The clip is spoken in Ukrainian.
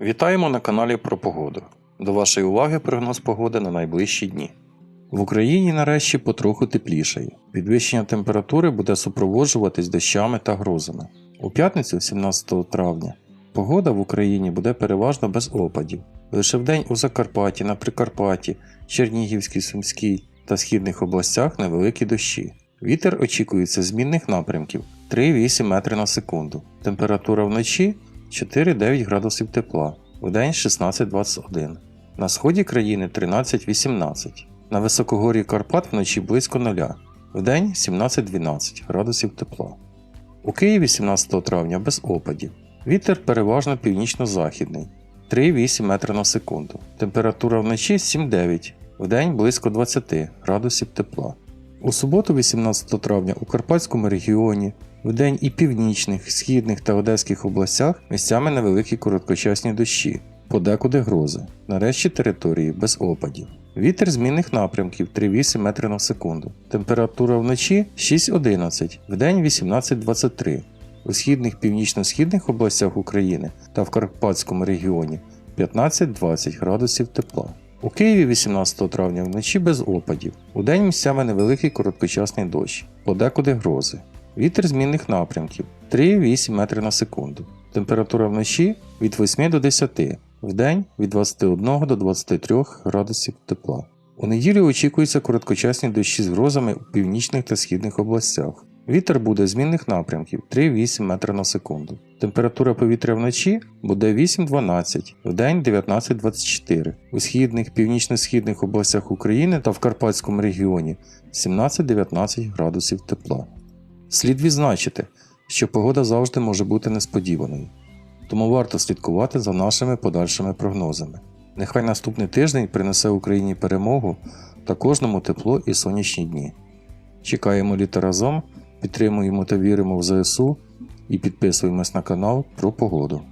Вітаємо на каналі про погоду. До вашої уваги прогноз погоди на найближчі дні. В Україні нарешті потроху теплішає. Підвищення температури буде супроводжуватись дощами та грозами. У п'ятницю, 17 травня, погода в Україні буде переважно без опадів. Лише вдень у Закарпатті, на Прикарпатті, Чернігівській, Сумській та східних областях невеликі дощі. Вітер очікується змінних напрямків 3-8 метри на секунду. Температура вночі 4-9 градусів тепла, вдень 16-21. На сході країни 13-18. На високогор'ї Карпат вночі близько 0, вдень 17-12 градусів тепла. У Києві 17 травня без опадів. Вітер переважно північно-західний 3-8 метри на секунду. Температура вночі 7-9, вдень близько 20 градусів тепла. У суботу, 18 травня, у Карпатському регіоні, вдень і північних, східних та одеських областях місцями невеликі короткочасні дощі, подекуди грози. Нарешті території без опадів. Вітер змінних напрямків 3-8 метри на секунду. Температура вночі 6-11, вдень 18-23. У східних північно-східних областях України та в Карпатському регіоні 15-20 градусів тепла. У Києві 18 травня вночі без опадів. Удень місцями невеликий короткочасний дощ, подекуди грози. Вітер змінних напрямків 3-8 метри на секунду. Температура вночі від 8 до 10, вдень від 21 до 23 градусів тепла. У неділю очікуються короткочасні дощі з грозами у північних та східних областях. Вітер буде змінних напрямків 3-8 метри на секунду. Температура повітря вночі буде 8-12, вдень 19-24. У східних, північно-східних областях України та в Карпатському регіоні 17-19 градусів тепла. Слід відзначити, що погода завжди може бути несподіваною, тому варто слідкувати за нашими подальшими прогнозами. Нехай наступний тиждень принесе Україні перемогу та кожному тепло і сонячні дні. Чекаємо літа разом, підтримуємо та віримо в ЗСУ і підписуємось на канал про погоду.